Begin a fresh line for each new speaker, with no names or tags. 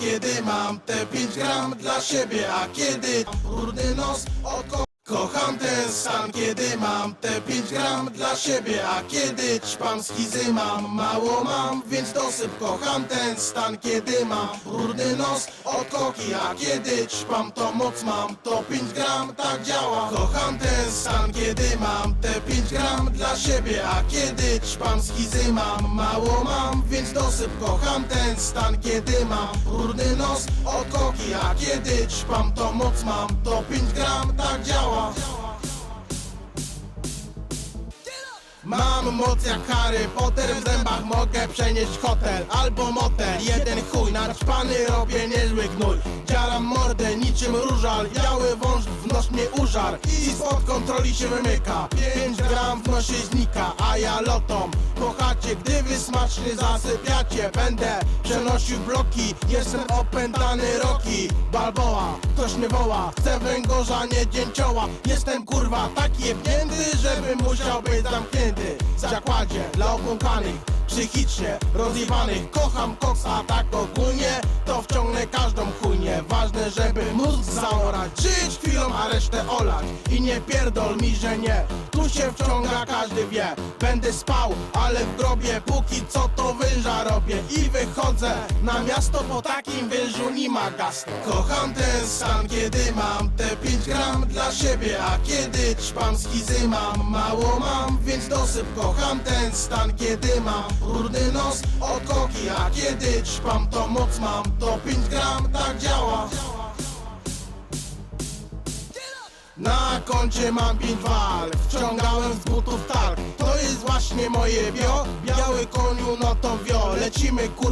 kiedy mam te 5 gram dla siebie A kiedy brudny nos oko Kocham ten stan, kiedy mam te 5 gram dla siebie A kiedy ćpam schizy mam, mało mam, więc dosyp Kocham ten stan, kiedy mam brudny nos od koki A kiedy ćpam to moc mam, to 5 gram tak działa. Kocham ten stan, kiedy mam te 5 gram dla siebie A kiedy ćpam schizy mam, mało mam, więc dosyp Kocham ten stan, kiedy mam brudny nos od koki A kiedy ćpam to moc mam, to 5 gram tak działa Mam moc jak Harry Potter W zębach mogę przenieść hotel Albo motel. Jeden chuj naćpany robię niezły gnój. Dziaram mordę niczym różal. Biały wąż w nos mnie użar I spod kontroli się wymyka. 5 gram w nosie znika A ja lotą. Po chacie Gdy wy smacznie zasypiacie. Będę przenosił bloki Jestem opętany roki Balboa, ktoś mnie woła Chcę węgorza, nie dzięcioła. Jestem kurwa taki jebnięty Żeby musiał być zamknięty zakładzie dla opłąkanych Psychicznie rozjebanych Kocham koks, a tak ogólnie To wciągnę każdą chujnię. Ważne, żeby mózg zaorać Żyć chwilą, a resztę olać. I nie pierdol mi, że nie. Tu się wciąga, każdy wie. Będę spał, ale w grobie Póki co na miasto Po takim wężu nie ma gastu Kocham ten stan, kiedy mam Te 5 gram dla siebie A kiedy ćpam schizy mam Mało mam, więc dosyp. Kocham ten stan, kiedy mam Brudny nos od koki A kiedy ćpam to moc mam. To 5 gram tak działa. Na koncie mam pięć walk Wciągałem z butów targ To jest właśnie moje bio Biały koniu, no to wio. Lecimy kurwa